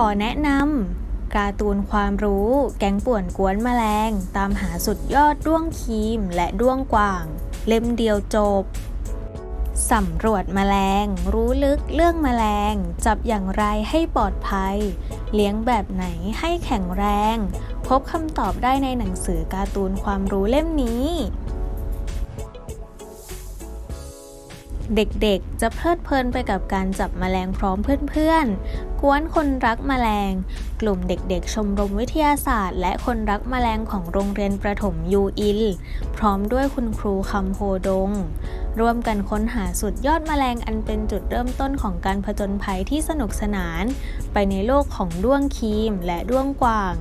ขอแนะนำการ์ตูนความรู้ แก๊งป่วนกวนแมลง ตามหาสุดยอดด้วงครีมและด้วงกว่าง เล่มเดียวจบสำรวจแมลง รู้ลึกเรื่องแมลง จับอย่างไรให้ปลอดภัย เลี้ยงแบบไหนให้แข็งแรง พบคำตอบได้ในหนังสือการ์ตูนความรู้เล่มนี้ เด็กๆ จะเพลิดเพลินไปกับการจับแมลงพร้อมเพื่อนๆ กวนคนรักแมลง กลุ่มเด็กๆ ชมรมวิทยาศาสตร์ และคนรักแมลงของโรงเรียนประถมยูอิลพร้อมด้วยคุณครูคำโพดง ร่วมกันค้นหาสุดยอดแมลงอันเป็นจุดเริ่มต้นของการผจญภัยที่สนุกสนาน ไปในโลกของด้วงครีมและด้วงกว่าง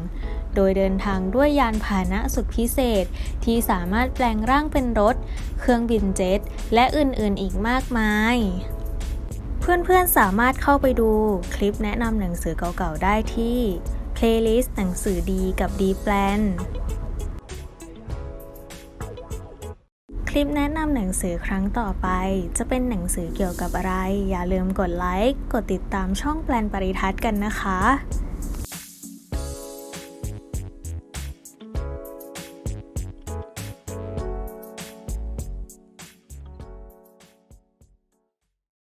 โดยเดินทางด้วยยานพาหนะสุดพิเศษ ที่สามารถแปลงร่างเป็นรถ เครื่องบินเจ็ต และอื่นๆอีกมากมายเพื่อนๆสามารถเข้าไปดูคลิปแนะนำหนังสือเก่าๆได้ที่ playlist หนังสือดีกับดีแปลนคลิปแนะนำหนังสือครั้งต่อไป จะเป็นหนังสือเกี่ยวกับอะไร อย่าลืมกดไลค์ กดติดตามช่องแปลนปริทัศน์กันนะคะ